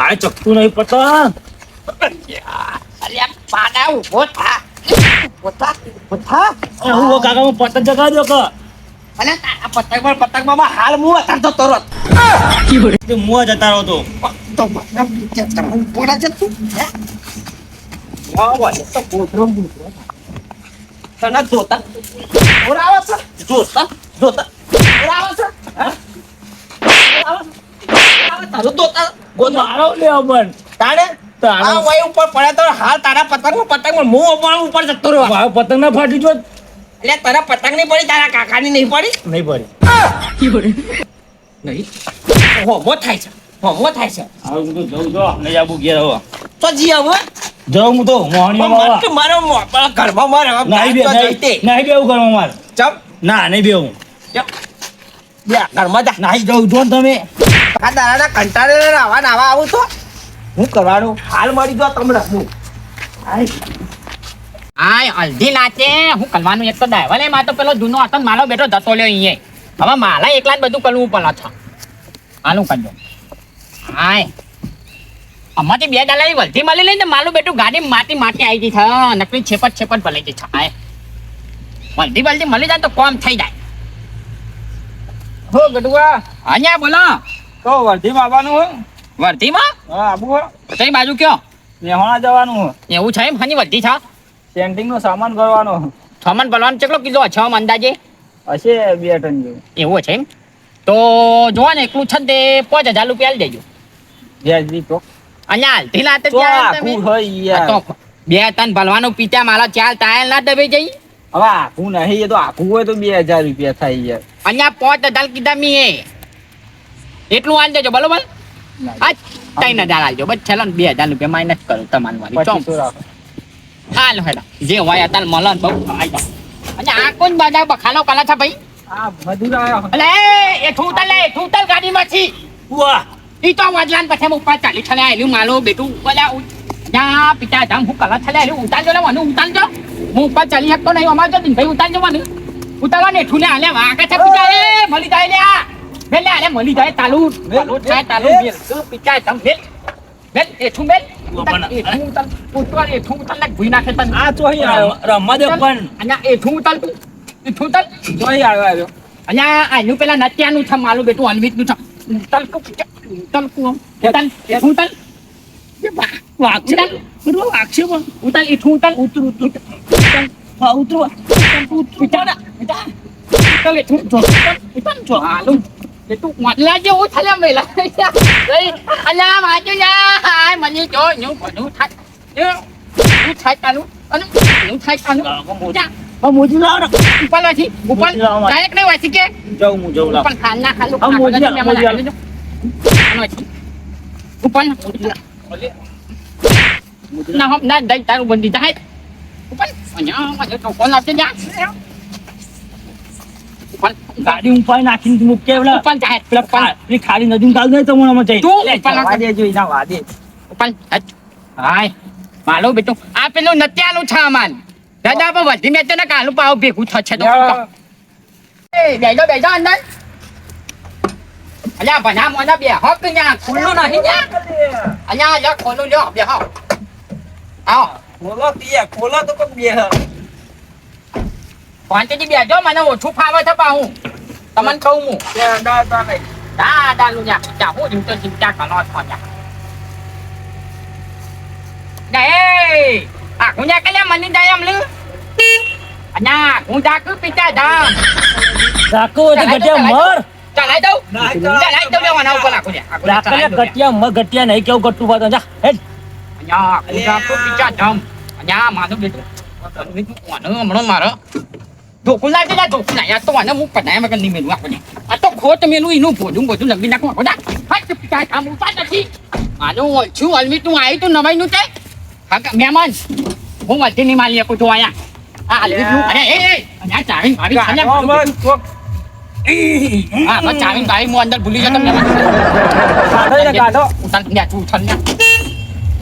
આ ચકતું નહીં પતંગ. પાડા ઊભો થા. ઊભો થા ઊભો થા. હું કાકા હું પતંગ ચગાવી દો કે. અને તારા પતંગમાં પતંગમાં હાલ હું અત્યારે જતો રહો તે જતા રહો તો. તો તું હે? તો ગોધરો ગોધરો. તને જોતા? છે? જોતા? જોતા? છે? બોલાવો તારું જોતા ગોધરો. મારો લેવો બન તાણે? તારો. વય ઉપર પડ્યા તો હાલ તારા પતંગ પતંગ હું ઉપર ઉપર જતો રહ્યો મારો પતંગ ના ફાટી જો. એટલે તારા પતંગ નહીં પડી તારા કાકાની નહીં પડી? નહીં પડી. નહીં? હોમો થાય છે. હોમો થાય છે. હવે હું તો જઉં જો નહીં ઘેર હવે. તો જી હવે જાઉં હું તો મોહણીઓ મારો ઘરમાં મારે નહીં તો જઈતે. નહીં નહીં બેવું કરવા મારે. ચમ. ના નહીં બેવું ઘરમાં જા. નહીં જવું જો તમે. આ દાડાના કંટાળે આવા નાવા આવું તો હું કરવાનું? હાલ મળી ગયો તમને હું. આય. અલધી નાચે. હું કરવાનું એક તો ડ્રાઈવર એમાં તો પેલો જૂનો હતો મારો બેટો જતો લ્યો અહીંયા. હવે મારા એકલા જ બધું કરવું પડે છે. હાલું કરજો. આય. અમારી બે દાલાની વલથી મળી લઈને મારું બેટું ગાડી માટી માટી આવી ગઈ છે. નકરી છેપટ છેપટ ભલાઈ ગઈ છે. આય. વલધી વલધી મળી જાય તો કોમ થઈ જાય. હો ગઢવા અહીંયા બોલો. તો વર્ધીમાં આવવાનું હોય. વલથીમાં હા આબુ હો કઈ બાજુ કયો? મેહોણા જવાનું હો એવું છે એમ? હાની વર્ધી છે? સેન્ટિંગ નો સામાન કરવાનો સામાન ભરવાનો કેટલો કિલો છ અંદાજે? હશે બે ટન જેવું. એવું છે એમ? તો જોવા ને એકલું છે તે પાંચ હજાર રૂપિયા આલી દેજો. વ્યાજબી તો. અહીંયા લાતે તો બે ટન ભલવાનું પીતા મારા ચાર ટાયર ના દબાઈ જઈ હવે આખું નહીં એ તો આખું હોય તો બે હજાર રૂપિયા થાય યાર. અહીંયા પાંચ હજાર કીધા મી એટલું આલી દેજો બરોબર? આ ત્રણ હજાર આલજો. બસ છેલ્લો બે હજાર રૂપિયા માઇનસ કરો તમારી મારી ચોમ. હાલ હેડા. જે હોય તાલ મળે બહુ અને આ કોણ બધા બખાનો કલા છે ભાઈ? આ મજૂર આવ્યો અલે એ ઠૂતલ લે ઠૂતલ ગાડીમાંથી. વાહ ઈ તો વજલાન પછી હું ઉપર ચાલી છલે આયલું માલો બેટું. જા પિતા હું કલા છલે આયલું. ઉતારજો ને મને ઉતારજો. હું ઉપર ચાલી શકતો નહીં અમાર જો દિન ભાઈ ઉતારજો મને ઉતારવા ને ઠુને આલે વાકે છે પિતા. એ મળી જાય લે આ બેલ લે આલે મળી જાય તાલુ તાલુ થાય તાલુ બેલ તું પિતા તમ બેલ બેલ એ ઠું બેલ એ ઠું ઉતાર ઉતાર એ ઠું ઉતાર લાગ ભૂઈ નાખે તને આ તો અહીં આવ્યો રમવા દે પણ અહીંયા એ ઠું ઉતાર તું એ ઠું ઉતાર તો અહીં આવ્યો આવ્યો અહીંયા આનું પેલા નત્યાનું છે માલું બેટું અનમિતનું છે ઉતલ કુ ઉતલ કુ ઉતલ એ ઉતલ એ બા વાક્ષે ઉતલ વાક્ષે પણ ઉતલ એ ઉતલ ઉતર ઉતર ઉતલ હા ઉતર ઉતર ઉતલ ઉતલ એ ઉતલ ઉતલ જો હાલું એ તું મતલા જે હું થલે મેલા ગઈ અલ્યા માજો યા હાય મને જો નું બધું થાય એ હું થાય તાનું અને હું થાય તાનું જા હવે મોજી લાવ ઉપર નથી ઉપર મોજી લાવો મારે. ડાયરેક્ટ નહીં વાંચી કે જાઉં હું જઉં લાવ ઉપર ખાના ખાલું હા, મોજી લાવ, મોજી લાવ. ઉપર ના હમ ના દઈ તારું બંધી જાય ઉપર અહીંયા મને તો કોણ આપશે જા ઉપર ગાડી ઉપાય નાખીને મૂકે પેલા ઉપર જાય પેલા ખા- ખાલી નદી કાલ નહીં તમને આમાં જઈ. તું જવા દેજો એના વાદે. ઉપર હાય. માલો બેટો. આ પેલું નત્યાનું છે અમાન દાદા પર વધી મેં તને કાલું પાવ ભેગું થશે તો. એ બેજો બેજો અંદર. અલ્યા ભના મોના બે હક ન્યા? ખુલ્લું નહીં ન્યા? અલ્યા અલ્યા ખોલું લ્યો બે હક આવો. ખોલો તીયા ખોલો તો કોઈ બે શાંતિથી બેજો મને ઓછું ફાવે છે પાહું તમને કહું હું દા દાલું ન્યા જા હું જીવતો ચિંતા કરો છો જા ને એ આ હું ન્યા કલ્યા મને જાય એમ લ્યું અન્યા હું જાકુ પિતા જામ રાખો તો ગટિયા મર ચલાઈ દઉં ચલાઈ દઉં લેવાના ઉપર નાખું લ્યા. આખું રાખો ચલાઈ લે દઉં. ગટિયા મર ગટિયા નહીં કેવું ગટું પાડો જા હેડ અહીંયા હું જાકુ પિતા જામ અહીંયા મારું બેટું બેટું કોને હમણાં મારો જા ધોકું લાગે આ તો આને હું પડાયા વગર નહીં મેલું આપણે આ તો ખોટ મેલું એનું ભોજું બધું લગી નાખું આખો હાથ કામ નથી મારું ઓછું હલવી તું આવી તું નવાઈ નું તે હા મહેમાન હું વધી નહીં મારી શકું છું અહીંયા આ નું અરે એ અહીંયા ચાવીને ભાવી છે હા બસ ચાવીને ભાવી હું અંદર ભૂલી જતો મહેમાન ઉતાર લે તું ઉતાર લે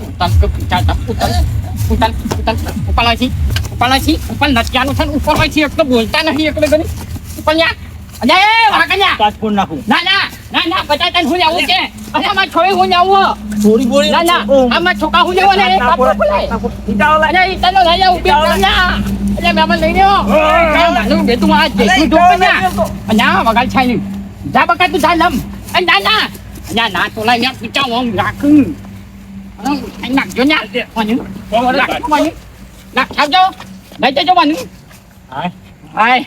ઉતાર કે પિતા તા ઉતાર ઉતાર ઉતાર ઉપર લાગી ઉપર લાગી ઉપર નચિયાનું છે ને ઉપર લાગી એટલે બોલતા નહીં એટલે ગણી ઉપર અરે વાગણ્યા કાચ ફોન નાખું. ના ના ના ના બધા તને હું આવું છે. અરે આમાં છોડી હું આવું. થોડી બોલી. ના ના આમાં છોકરા હું જાવું ને બાપુ બોલાય અરે ઈ તને લઈ આવું બે ત્રણ ના અરે મહેમાન લઈને આવો કાંઈ માનું બે તું આ જો પણ ના. ના વગાડ છે નહીં જા બકા તું જા લમ. ના ના. ના ના તો લઈ પીચા હું રાખું. નાખજો ને રાખો મને. નાખ આવજો. લઈ જજો મને હાય હાય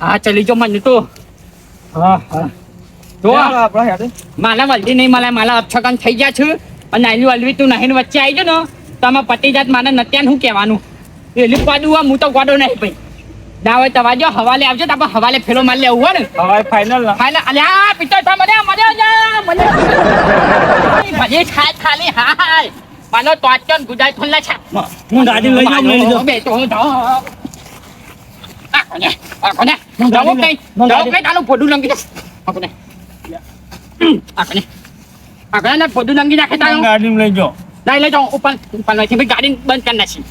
હા ચલી જો મને તો હા હા જો માલા વલ્દી નહીં માલા માલા અપછકન થઈ ગયા છે અને આયલું અલવી તું નહીં વચ્ચે આવી ગયો ને તો આમાં પટી જાત મારે નત્યાન શું કહેવાનું એલી પાડું આ હું તો ગોડો નહીં ભાઈ દાવે તવા જો હવાલે આવજો તો આપણે હવાલે ફેરો મારી લેવું હોય ને હવે ફાઇનલ હાલે અલ્યા પિત્તર થા મને મને જા મને ભલે ખાય ખાલી હાય માનો તો આચન ગુજાય ખુલ્લા છા? હું દાદી લઈ જાઉં લઈ જાઉં. બે તો હું જાઉં. આ કોને? આ કઈ જાઉં. કઈ તારું પોડું લંગી જા આ કોને? આ કોને? પોડું લંગી નાખે તારું? ગાડી લઈ જાઓ લઈ લઈ જાઉં. ઉપર ઉપર લઈ ભાઈ ગાડી બંધ કરી નાખી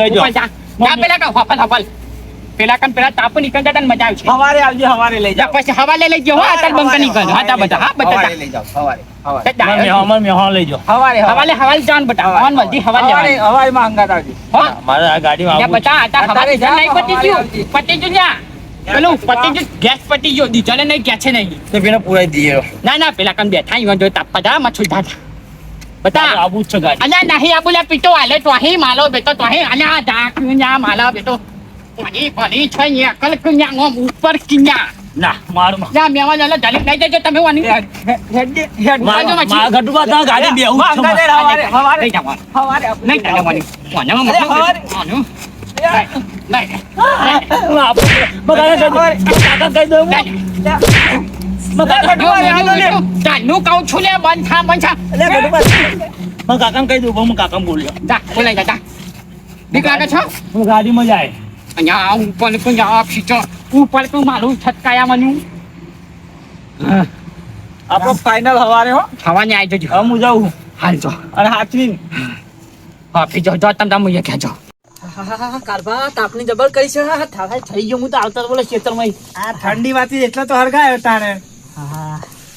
લઈ જાઉં. જા. પેલા કહો હપલ હપલ પેલા કન પેલા તાપ નીકળ જતા મજા આવશે. હવારે આવજો હવારે લઈ જા જાઓ પછી હવા લઈ ગયો હો તાર બંધ નીકળ હા તા બધા હા બધા. લઈ જાઓ હવારે જા. ના ના પેલા કમ બેઠા જો તાપ પડા મછુલ દાદા બતા આવું જ છે ગાડી. અલ્યા નહીં આ બોલ્યા પીતો હાલે તો અહીં માલો બેટો તો અહીં અલ્યા ડાક્યું ન્યા માલા બેટો. પાણી પાણી છે ન્યા અકલ કન્યા ઉપર કિન્યા. ના મારું માં જા જલીક નહીં દેજો તમે વાની હેડ હેડ મારા મારા તા ગાડી બેહું હવારે હવારે નહીં જવાનું. હવારે નહીં જવાનું હવારે. નહીં નહીં. કહી દો. કાકા કહી દઉં. કાકા બોલ્યો. છો? હું ગાડીમાં જાય. અહીંયા ઉપર તું જા ખીચો ઉપર તું મારું છટકાયા મન્યું આપણો ફાઇનલ હવારે હો. થવાની આવી જજો. હવે હું જાઉં. હાલ જો. અને હાથવી ઓફિસ જો જો તમ તમ ખેંચો કારભા તાપની જબર કરી છે. હા, થઈ ગયો હું તો આવતા બોલે ખેતરમાં આ ઠંડી વાતી એટલા તો હરગાયો તારે.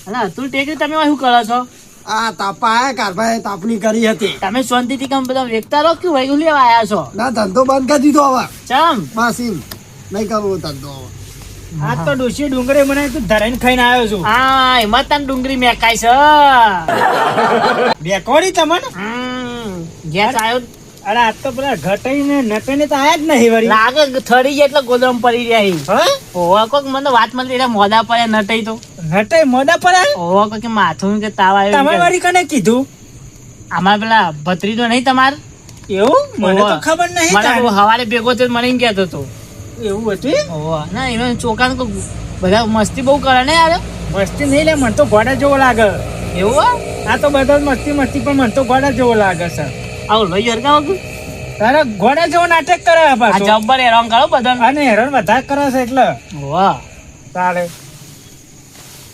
તું અતુલ ટેકરી તમે શું કરો છો? આ તાપા કારભાઈ તાપણી કરી હતી. તમે શાંતિથી કેમ બધા વેચતા રહો કે વૈગુ લેવા આયા છો? ના ધંધો બંધ કરી દીધો હવે. ચમ? માસીન નહીં કરવો ધંધો હવે. આ તો ડોશી ડુંગળી મને તું ધરાઈને ખાઈને આવ્યો છું. હા એમાં તને ડુંગળી મેકાય છે. બેકોડી તમને? હમ, ગેસ આવ્યો અરે આ તો પેલા ઘટાઈને નટઈને તો આયા જ નહીં વળી. લાગે થડી જાય એટલે ગોદમ પડી રહ્યા હા? ઓવા કોક મને વાત મળી મોદા પડ્યા નટાઈ તો. નટાઈ મોડા પર કોક કે માથું કે તાવ આવ્યો આવ્યો વાળી કને કીધું? આમાં પેલા ભત્રીજો નહીં તમાર? એવું? મને તો ખબર નહીં મને. હવારે ભેગો થયો મને એમ કહેતો હતો. એવું હતું એમ? ના એનો ચોકાન કોક બધા મસ્તી બહુ કરે ને યાર? મસ્તી નહીં લે મને તો ગોડા જેવો લાગે. એવું? આ તો બધા મસ્તી મસ્તી પણ મને તો ગોડા જેવો લાગે છે. આવું લઈ હરગાવ તારે ઘોડા જેવો નાટક કરે આ પાછો. જબ્બર હેરાન કરો બધા અને હેરાન વધારે કરે છે એટલે. વાહ તારે.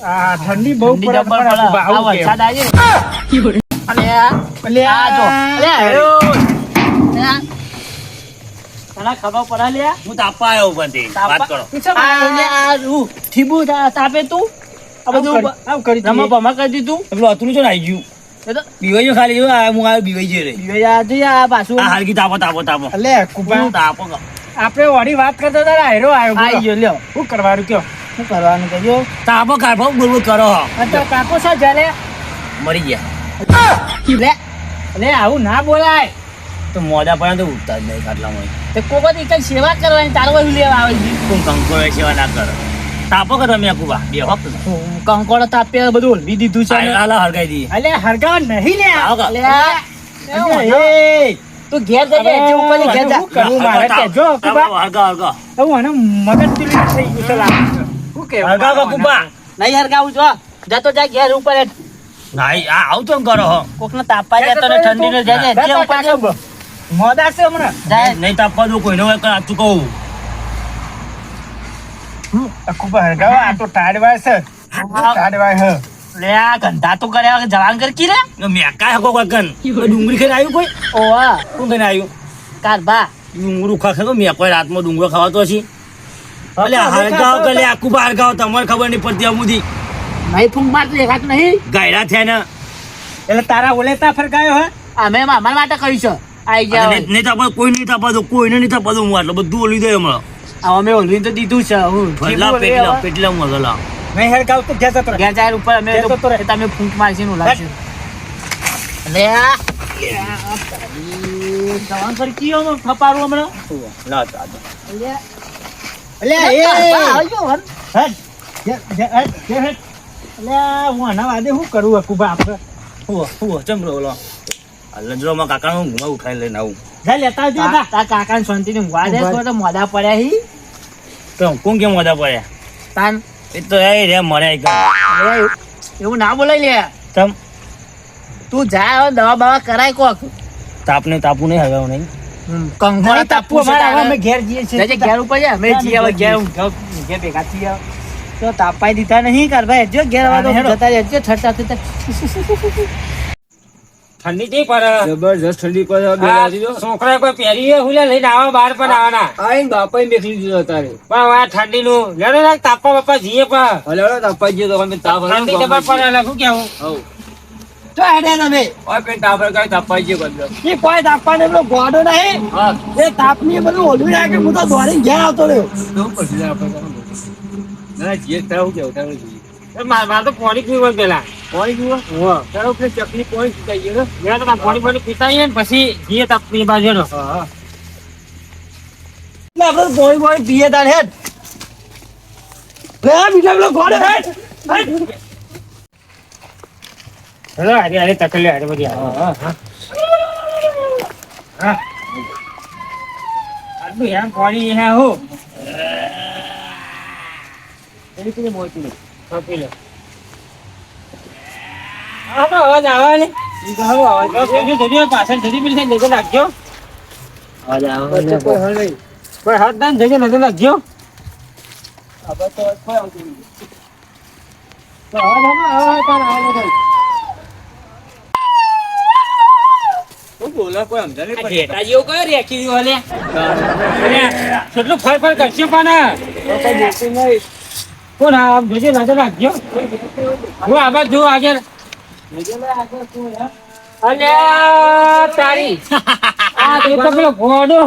આ ઠંડી બહુ પડે આ વરસાદ આજે અને અલે આ. જો. અલે, તને ખબર પડે લે હું તાપા આવ્યો ઉપરથી વાત કરો. આ તાપે તું? આ બધું રમા દીધું? પેલું છો ને આવી ગયું. બીવાઈ ખાલી આ હું આવ્યો બીવાઈ ગયો રે બીજા આ આ પાછું. આ હાલકી તાપો તાપો તાપો. અલે કુબા તાપો આપણે ઓડી વાત કરતા હતા હેરો આવ્યો. આવી ગયો લ્યો. શું કરવાનું કયો? શું કરવાનું કહેજો તાપો કાઢો ગુરુ કરો અત્યારે તાપો શા જલે મરી ગયા. લે લે આવું ના બોલાય. તો મોડા પડ્યા તો ઉઠતા જ નહીં ખાટલામાં તે કોકો દી કઈ સેવા કરવાની તારો બધું લેવા આવે છે? તું કંકો સેવા ના કરો. તાપો કે તમે કુવા બે વખત. કંકોડો તાપે બધું હલવી દીધું છે. આલા હરગાઈ દી. અલે હરગાવ નહીં લે. લે. તું ઘેર જજે જે ઘેર જા. મારે હું આને મગજ તુલી થઈ ગયું છે. શું કા નહીં હરગાવું છો જતો જા ઘેર ઉપર નહીં આ આવું તો કરો હો. કોકને તાપા જતો ને ઠંડીનો જજે જે બેટા ઉપર છે મોદા છે હમણાં. જાય. નહીં તાપવા દો કોઈને હોય કાચું કહું. કુબા હરગાવ આ તો ટાળવાય છે. ટાળવાય હે લે આ ગંધા તો કર્યા જવાન કર કી રે? મેં કાંઈ હકો કોઈ કન. ડુંગળી ખાઈ આવ્યું કોઈ? ઓવા. શું ખાઈને આવ્યું? કારભા. ડુંગળું ખા ખાતો મેં કોઈ રાતમાં ડુંગળો ખાવાતો હશે. અલે હળગાવ કે લે આખું હરગાવ તમારે ખબર નહીં પડતી અમુધી નહીં ફૂંક મારતું દેખાતું નહીં. ગાયડા થયા ને. એટલે તારા ઓલેતા ફરકાયો હે? અમે અમારા માટે કહ્યું છે. આઈ જાવ અને નહીં તાપા કોઈ નહીં તાપા દો કોઈને નહીં તાપા હું આટલું બધું ઓલી દે હમણાં. અમે ઓલવીને તો દીધું છે હું ભલા પેટલા પેટલા હું ગલા નહીં હળગાવ તો ઘેર જતો. ઘેર જાય ઉપર અમે. તો તમે ફૂંક મારશી નું લાગશે લે આ. જવાન પર કીયો થપારું હમણાં? ના દાદા એટલે હું આના વાદે શું કરું ઘુમા ઉઠાઈ લઈને આવું. જા લેતા આવજો તા- જા. ને કાકાને શાંતિથી ઊંઘવા દે, તો તો પડ્યા હી. તો કોણ કેમ મોઢા પડ્યા? તાન. એ તો એ રે મરે એવું ના બોલાય લે. તમ તું જા હવે દવા બવા કરાય કોક. તાપને તાપુ નહીં હવે નહીં. કંગોળા નહીં તાપવું તાપવું હવે અમે ઘેર જઈએ છીએ. જજે ઘેર ઉપર જા અમે ના, હવે ઘેર ઘેર જઈએ. ઊંઘ- ઊંઘે ભેગા થઈએ. હવે. તો તાપાઈ દીધા નહીં કાલ ભાઈ. જો ઘેર હા, વાળો જતા રહેજો ઠરતા થતા ઠંડી નહીં પડે. જબરજસ્ત ઠંડી પડે છોકરા કોઈ પહેરી હુલે લઈને આવા બહાર પણ આવવાના. બાપા બાપાએ મેકલી દીધો તારે પણ આ ઠંડી નું લેડો ને તાપવા બાપા જઈએ પણ. હલે તાપા ગયો તો અમે તાપ ઠંડી પડે શું કેવું તો હેડે તમે. ઓય કઈ ગયો તાપવાનો એટલો ગોડો નહીં. એ તાપની બધું ઓલવી નાખે હું તો દોડીને ઘેર આવતો રહ્યો. તો પછી આપણે ના જે તાવ કેવું તાવ મારે મારે તો પાણી પીવું પેલા. પાણી પીવો હા. તારો પેલી ચકલી પાણી પીતા ગયો મેં તો પાણી પાણી પીતા ને પછી જઈએ તાપની બાજુ નો આપણે પીએ તાર હેડ. લે બીજા પેલો હેડ. હેડ. હેલો અરે અરે તકલી અરે બધી. હા હા. આટલું એમ પાણી હે? હો એની મોટી પી લે આ અવાજ આવે ને. ઈ અવાજ જોજો જોજો પાછળ કોઈ હલ નહીં. કોઈ હાથ દાન જજો લાગ્યો આપણે તો કોઈ આવતું નહીં. તો અવાજ આવે આવે તાર આવે બોલા કોઈ સમજાય નહીં પડતી. ઘેટા જેવું કયો રેખી રહ્યો લે કેટલું ફર ફર કરશે પણ કોઈ બોલતું નહીં. કોણ આમ જોજે નજર રાખજો હું આગળ તારી આ તો પેલો હતો.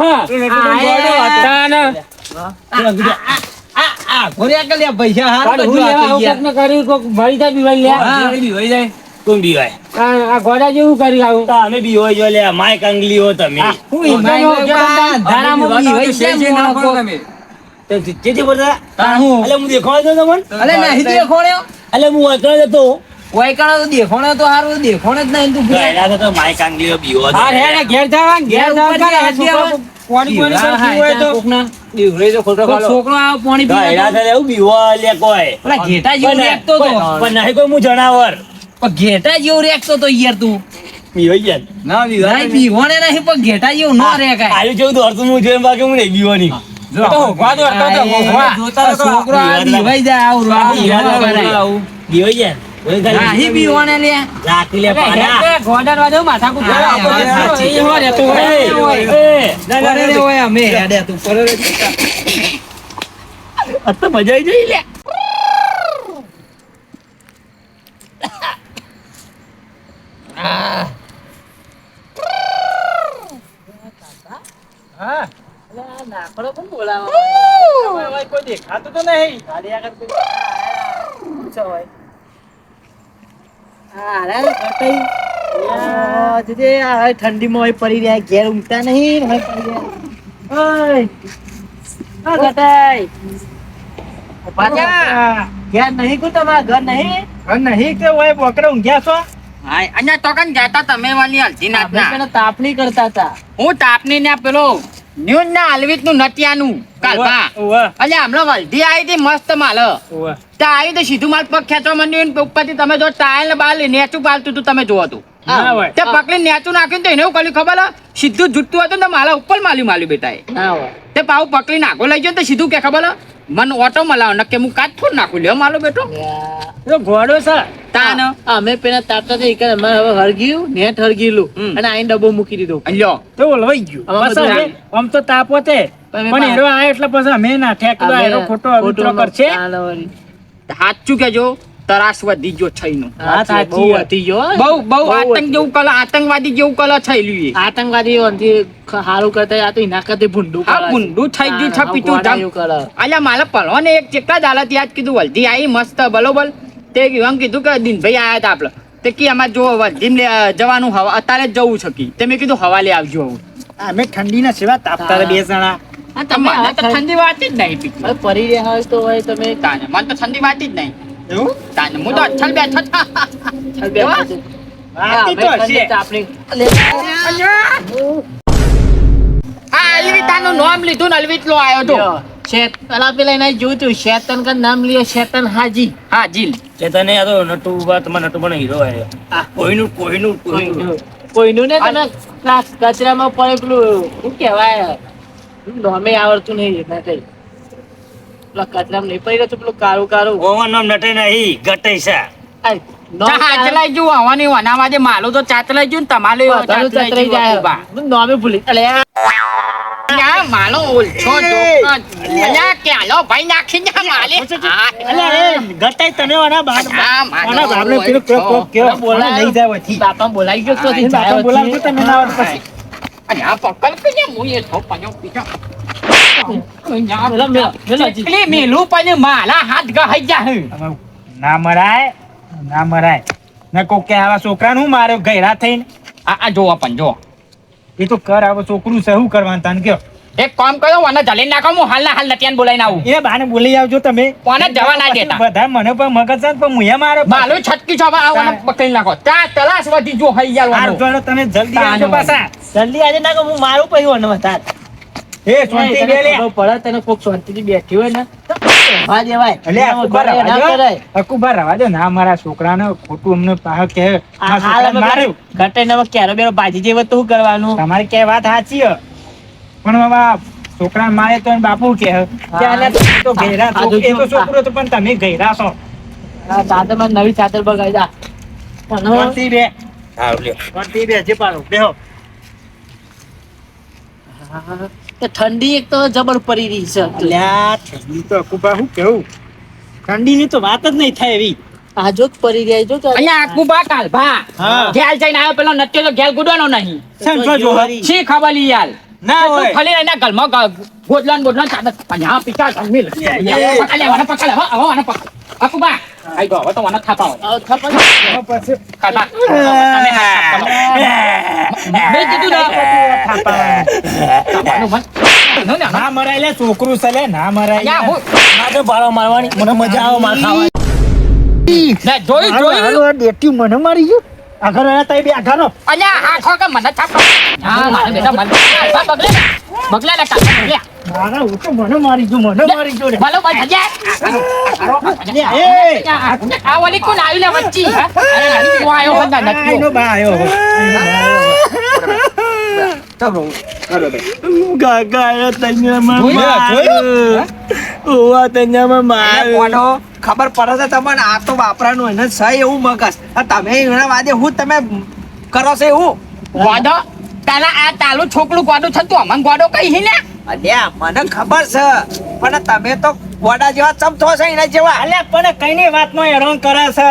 લે પૈસા. કોકને કર્યું, કોક મરી જાય બીવાય લે. હા. બીવાઈ જાય. કોણ બીવાય આ આ જેવું કરી આવું. તો અમે બીવાઈ જો લે માય કાંગલી હો તમે. આ હું ઈમાન બાપા ધારામાં બીવાઈ ગયા મોણો કોક. તો ચેતી પડતા તાર હું? અલે હું દેખાડો તો તમને? અલે નહીં દેખોણ્યો અલે હું વળતો જતો વાયકાણો તો દેખોણો તો હારું દેખોણો જ નહીં તું ભૂલાય. તો માય કાંગલીઓ બીવો હા રે રે, ઘેર જવા ઘેર ઘેર જવા ઉપર કરે. આ ગયા છોકરો પાણી પાણી હા, હોય તો. કોકના. દીવરે તો ખોટો ખાલો. છોકરો આવો પાણી ગાયડા પીવા તો. એવું બીવો લે કોઈ. ઘેટા જેવું પણ તો પણ નહીં કોઈ હું જનાવર પણ ઘેટા જેવું રેખતો તો યાર તું. બીવાઈ જાય ના બીવાય નહીં. પીવોને નહીં પણ ઘેટા જેવું ન રેખાય. આયુ જેવું દોડતું હું જોઈને બાકી હું નહીં બીવાની એ તો હોભા દોડતો હતો, હોભા. આ છોકરો આ બીવાઈ જાય આવું આવું ન કરાય. બીવાઈ જાય કોઈ ખાલી નાહી બીવોને લે રાખી લે અરે, પાડા હેડ તે ઘોડા વાળો માથાકૂટ કરે. હા, આપણો વાત દેશનો સાચી. એ હોય રહેતો હોય. એ, એ હોય. એ, ના, ના, પરે રે ના, હોય અમે હેડે તું પરે રે. આ તો મજા આવી જઈ લે હા. બોલાવા કોઈ દેખાતું તો નહીં. આગળ પૂછો હોય. ઠંડીમાં હોય પડી રહ્યા ઘેર ઉમતા નહીં. ઘેર નહીં કુ તમારા ઘર નહીં? હા, નહીં કે હોય બોકડે ઊંઘ્યા છો? અહીંયા તો કન જતા તમે વાલી હલતી આપણે તાપણી કરતા હતા. હું તાપણી ને પેલો ન્યૂઝ ના અલવિતનું નટિયાનું કાલપા ઉવ્વ, હમણાં વલધી આવી હતી મસ્ત માલ. ત્યાં આવી તો સીધું માલ પગ ખેંચવા માંડ્યું ને ઉપરથી તમે જો ટાયલ બાલ નેચું પાલતું હતું તમે જોવો હતું. તે પકડી નેચું નાખ્યું તો એને એવું કર્યું ખબર? હે? સીધું જુટતું હતું ને તો માલા ઉપર માલ્યું માલ્યું બેટા તે પાવ પકડી નાખો લઈ ગયો ને તો સીધું કે ખબર? હે? મને ઓટો મલાવ નકે હું કાચ થોડ નાખું લ્યો માલો બેટો. તો ઘોડો છે. તાન. અમે પેલા તાપતા થઈ કે અમે હવે હરગ્યું નેટ હરગીલું. અને આઈ ડબ્બો મૂકી દીધો. લ્યો. તો લવાઈ ગયું. બસ આમ તો તાપ હોતે. પણ એરો આ એટલે પછી અમે ના ઠેકડો એરો ખોટો અવતરો કરશે. સાચું કેજો તરાસ વધી ગયો છઈનો. બહુ. હતી બહુ બહુ બહુ આતંક જેવું કલા આતંકવાદી જેવું કલા થયેલું એ. આતંકવાદીઓથી ખ- હારું કરતા આ તો એના કરતા ભૂંડું હા. ભૂંડું થઈ ગયું છે, પીતું જામ. અલ્યા મારે પલવાને એક ચેકલા દાલત યાદ કીધું વલધી આવી મસ્ત બલોબલ તે એમ કીધું કે દિનભાઈ આયા હતા આપણે તે કે અમારે જો વલધી લે જવાનું હવા અત્યારે જ જવું છે કી. તે મેં કીધું હવાલે આવજો આવું અમે ઠંડીના સેવા તાપતા બે જણા. તમે તો ઠંડી વાતી જ નહીં પીતું. પરી રહ્યા હોય તો હોય તમે મને તો ઠંડી વાતી જ નહીં. એવું તાને હું તો અચ્છલ બે તો. આ અલવિતાનું નામ લીધું ને અલવિતલો આવ્યો તો શેત- પેલા પેલા એને જોયું તું શેતન કા નામ લિયો શેતન હાજી હા જીલ ચેતને તો નટુ ઊભા તમારે નટુ પણ હીરો આવ્યો કોઈનું કોઈનું કોઈનું કોઈનું કોઈનું ને તને કચરામાં પડે પેલું શું કહેવાય નોમે આવડતું નહીં એટલે કઈ પેલા કચરામાં નહીં પડી રહ્યું પેલું કાળું કાળું. ઓવન નામ નટે નહીં ગટે છે. આ નોમ ચા હાચલાઈ ગયું હવાની વનામાં જે માલું તો ચાતલાઈ ગયું ને તમારે ચતરાઈ જાય. નોમે ભૂલી અલે યા માલો ઓલછો અલ્યા કે હાલો ભાઈ નાખી જા માલે ગટાઈ તને વાના બાદ વાના બાપને પેલું કેવો કેવો કેવો બોલા લઈ જાય વથી બાપા બોલાઈ ગયો તો બાપા બોલાવતો તમે ના આવડે પછી. અને પકડ કે ને મુએ થો પીજો મેલો, મેલો. પણ માલા હાથ ગહાઈ હે ના મરાય ના મરાય ને કોક કે આવા છોકરાને હું માર્યો ગયરા થઈને આ આ જોવો પણ જો એ તો કર આવો છોકરું છે શું કરવાનું તને કયો એક કામ કરો મને જલી નાખો હું હાલના હાલ નટિયાન બોલાઈને આવું એ બાને બોલી આવજો તમે કોને જવા ના દેતા બધા મને પણ મગજ છે પણ મુયા મારો માલું છટકી છો આવવાને પકડી નાખો તા તલાશ વધી જો હૈયાલ યાર તમે જલ્દી આવજો. પાછા જલ્દી આજે નાખો હું મારું પહી વન વધાર એ શાંતિ બે લે પડે તને કોક શાંતિથી બેઠી હોય ને હા દેવાય અલે અકુબા ઘરે રવા કરાય. દો. અકુબા રવા દો. ના મારા છોકરાને ખોટું અમને પાહ કે આ મારા હાલ છોકરાને અમે માર્યું. ગટે ક્યારે બેરો ભાજી જેવો તો શું કરવાનું? તમારી કે વાત સાચી પણ આ મારે તો બાપુ કે તો એ તો છોકરો તો પણ તમે ગયરા છો. આ ચાદરમાં નવી ચાદર પણ બે. હા લ્યો. શાંતિ બે જે પાડો. બેહો. તો ઠંડી એક તો જબર પડી રહી છે. અલ્યા ઠંડી તો અકુબા શું કેવું ઠંડીની તો વાત જ નહીં થાય એવી. આજો જ પડી રહી જો તો અહીંયા આકુબા કાલભા હા. ઘેલ જઈને આવ્યો પેલો નટ્યો તો ઘેલ ગુડવાનો નહીં. સંજો જો છી ખબર યાર? ના હોય. ખાલી એના ગલમાં ગોદલાન બોદલાન ચાદર અહીંયા પીકા જમીલ પકડ લે વાને પકડ હવે હવે વાને પકડ. કાલભા તમે હાથ કીધું ને થાપાવાનું મન. નો, ને, ના મરાય લે છોકરું છે ના મરાય હું- મારે મારવાની. મને મજા આવે માર ખાવાની. ને જોઈ જોયું? ડેટ્યું મને મારી ગયું. આગળ આવ્યા તા એ બે આગળ અલ્યા કે મને થાપા હા મારે બેટા મને બગલે ને. બગલે ને કાકા બગલે. મારા હું તો મને મારી ગયું મને મારી ગયું રે. ભાઈ ભજ્યા એ! આ ઓલી કોણ આવી લે વચ્ચી અરે નથી તું આયો બંધા નથી એનો બા આયો હવે. એનો બા આયો હવે. ગાગા તને જોયું? ઓવા તને કોનો ખબર પડે છે તમને આ તો વાપરાનું એને સહી એવું મગજ તમે એના વાદે હું તમે કરો છો એવું વાદો તારા આ તાલું છોકરું ગોડો છે તું અમને ગોડો કહી હી ને અલ્યા મને ખબર છે પણ તમે તો ગોડા જેવા ચમથો છે એના જેવા. અલ્યા પણ કઈની વાતમાં હેરાન કરે છે?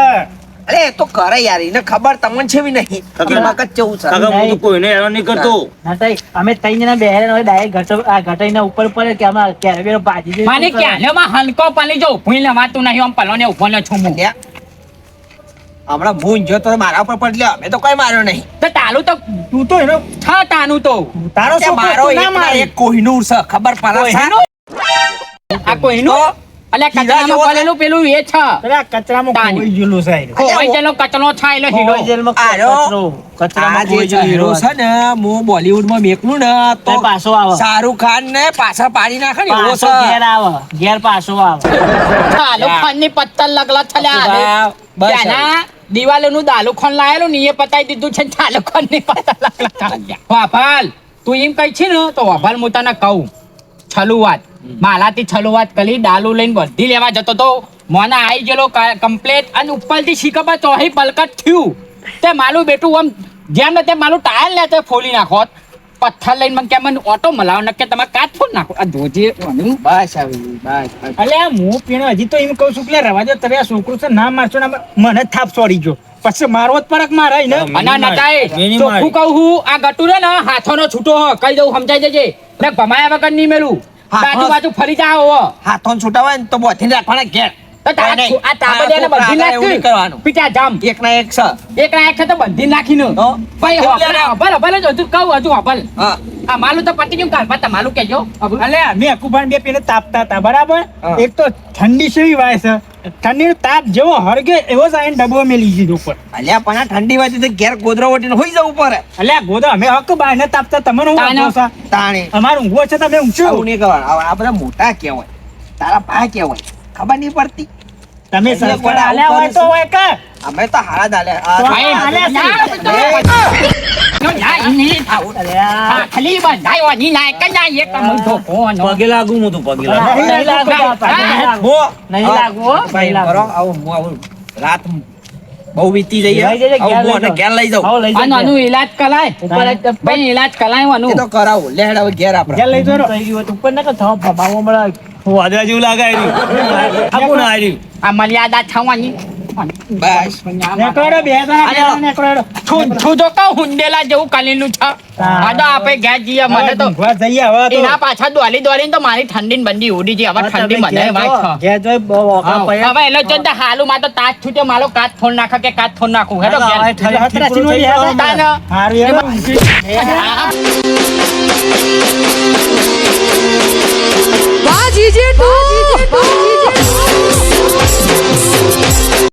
અરે તો કરે યાર એને ખબર તમને છે બી નહીં કે મગજ કેવું છે. કાકા હું તો કોઈને હેરાન નહીં કરતો. ના. અમે ત્રણ જણા બેહેરા હોય ડાયરેક્ટ ઘટો આ ઘટાઈને ઉપર પડે કે આમાં ક્યારે બેરો ભાજી જેવી માને? ક્યાં માં હલકો પાલી જો ભૂઈ ને વાતું નહીં આમ પલોને ઊભો ને છું હમણાં મૂંઝ જો તો મારા ઉપર પડલ્યો અમે તો કઈ માર્યો નહીં. તો તાલુ તો તું તો એનો થા તાનું તો. તારો શું મારો એક કોહિનૂર છે ખબર પડે આ કોઈનું અલ્યા કચરામાં પડેલું પેલું એ છે. પેલા કચરામાં તાની. ખોઈ ગયેલું છે એ. ખોવાઈ ગયેલો કચરો હીરો. જેલમાં કચરો. કચરામાં આ જેલો હીરો હીરો છે ને હું બોલીવુડમાં મેકલું ને તો તો પાછો આવે. શાહરુખ ખાન ને પાછા પાડી નાખે ને એવો પાછો છે. ઘેર આવે. ઘેર પાછો આવે. ખાનની પત્તર લગલા છલ્યા બસ ત્યાંના દિવાલોનું દાલુ ખોન લાયેલું ને એ પતાઈ દીધું છે ચાલો ખોનની પત્તર લગલા છલ્યા વાભાલ તું એમ કઈ છે ને તો વાભાલ હું તને કહું. છલું માલાથી વાત કરી ડાલુ લઈને બધી લેવા જતો તો મને આવી ગયેલો કમ્પ્લેટ અને ઉપરથી શીખબર ચોહી પલકટ થયું. તે માલું બેટું આમ જેમ ને તેમ માલું ટાયર લે તે ફોલી નાખોત. પથ્થર લઈને મને કે મને ઓટો મલાવ નકે તમે કાચ ફોન નાખો. આ ધોજી ઓનું. બસ આવી બસ એટલે અલ્યા હું પીણો હજી તો એમ કહું છું કે રવા દો તમે આ છોકરો છે ના મારશો ના મને થાપ છોડી ગયો. પછી મારવો જ પરક મારે ને? અના મિનિમમ. ચોખ્ખું કહું હું આ ગટુ રે ને હાથોનો છૂટો હ કહી દઉં સમજાઈ જજે. ને ભમાયા વગર નહીં મેલું. બાજુ બાજુ ફરી જાઓ. હાથોને છૂટા હોય ને તો બોથીને રાખવાના ઘેર. પીટા જામ એક ના એક છે એક ના એક છે તો બંધી નાખીને તો? ભાઈ હબલ હબલ હબલ જ હજુ કહું હજુ હબલ આ માલું તો પતી ગયું કાલમાં તમારું કહેજો અબુ. અલ્યા અમે અકુભાન બે પીને તાપતા હતા બરાબર એક તો ઠંડી સેવી વાય છે ઠંડી તાપ જેવો હરગે એવો જ ડબો મેલી લીધો ઉપર અલ્યા પણ આ ઠંડી વાતી તો ઘેર ગોદરા ઓટીને હોઈ જવું પડે અલ્યા ગોદરા અમે હક બાયને તાપતા તમને હું. વાંધો તાણી અમારું ઊંઘો છે તમે ઊંઘશો નહીં કરવાનું બધા મોટા કહેવાય તારા પા કહેવાય ખબર નહીં પડતી તમે સંસ્કાર આલ્યા હોય તો હોય કે? અમે તો હારા દાલે ખાલી બંધાયો ની ના એક ના એક આમ ધોકો નો. પગે લાગુ હું તો પગે લાગુ. નહીં લાગુ નહીં લાગુ. ભાઈ કરો આવો હું આવું રાત બહુ વીતી જઈએ. આવું લઈ ઘેર લઈ જાઉં આનો લઈ આ ઈલાજ કરાય. ઉપર જ ઈલાજ કરાય આનું. તો કરાવું. લેડ હવે ઘેર આપણે. ઘેર લઈ ગયું ઉપર ના થવા ભમાવો મળે. વાદળા જેવું લાગે આર્યું. આ કોણ આર્યું? આ મર્યાદા થવાની. બસ. નેકળો બે જણા નેકળો. છું છું તો કહું હુંડેલા જેવું કલીનું છે. આ તો આપણે ઘેર જઈએ મને તો જઈએ હવે એના પાછળ દોડી દોડીને તો મારી ઠંડી બંધી ઉડી છે હવે ઠંડી મને વાત છે. હવે એટલે જોઈને તો હાલું માં તો તાજ મારો કાચ ફોન નાખે કે કાચ ફોન નાખું? હેડો. હારું હેડો. બાજી જેટલું